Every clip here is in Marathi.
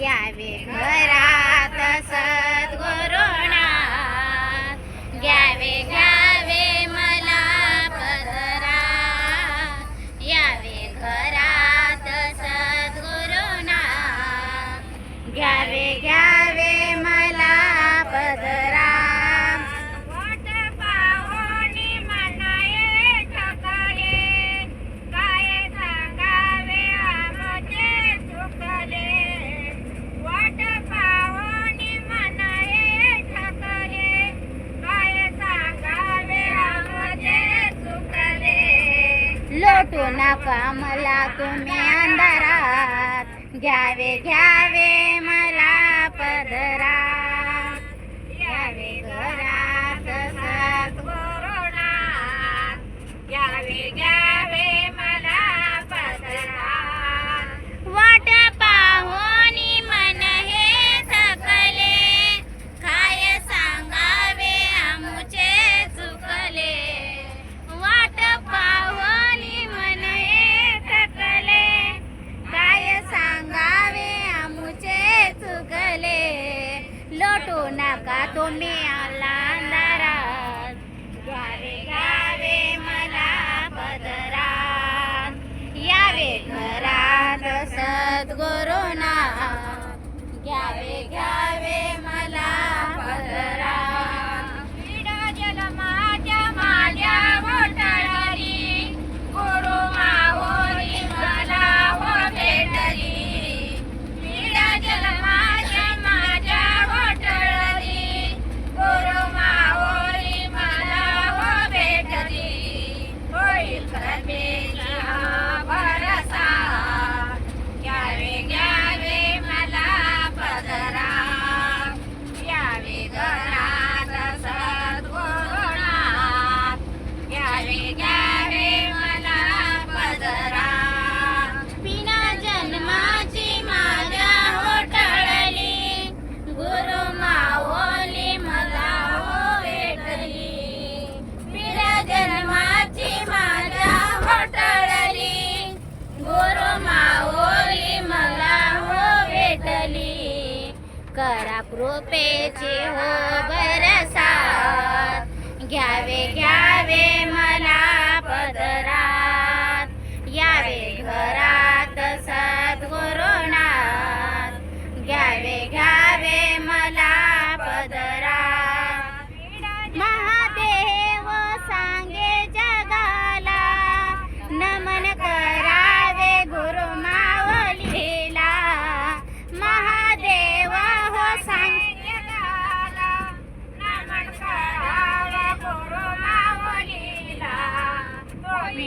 घ्यावे घरात सद्गुरु नका मला तुम्ही अंधारात. घ्यावे घ्यावे नका तुम्ही आला नाराज. घ्यावे घ्यावे मला पदरात. यावे घरात सद्गुरुना घ्यावे घ्यावे कृपेची हो बरसा घ्यावे घ्यावे मला पदरात. यावे घरात सा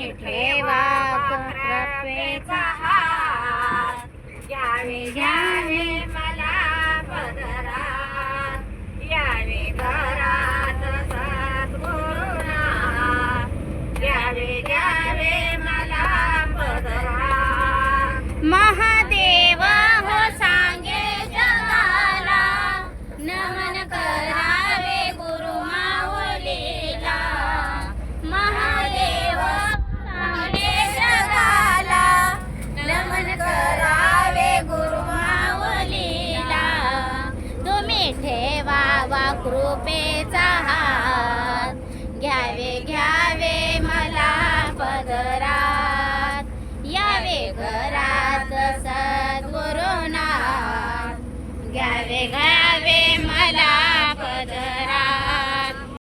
ठेवा कपेचा हात. यावे घ्यावे मला पदरात. यावे घरात सात गुरुना यावे करुणेचा हात. घ्यावे घ्यावे मला पदरात. यावे घरात सद्गुरुनाथ. घ्यावे घ्या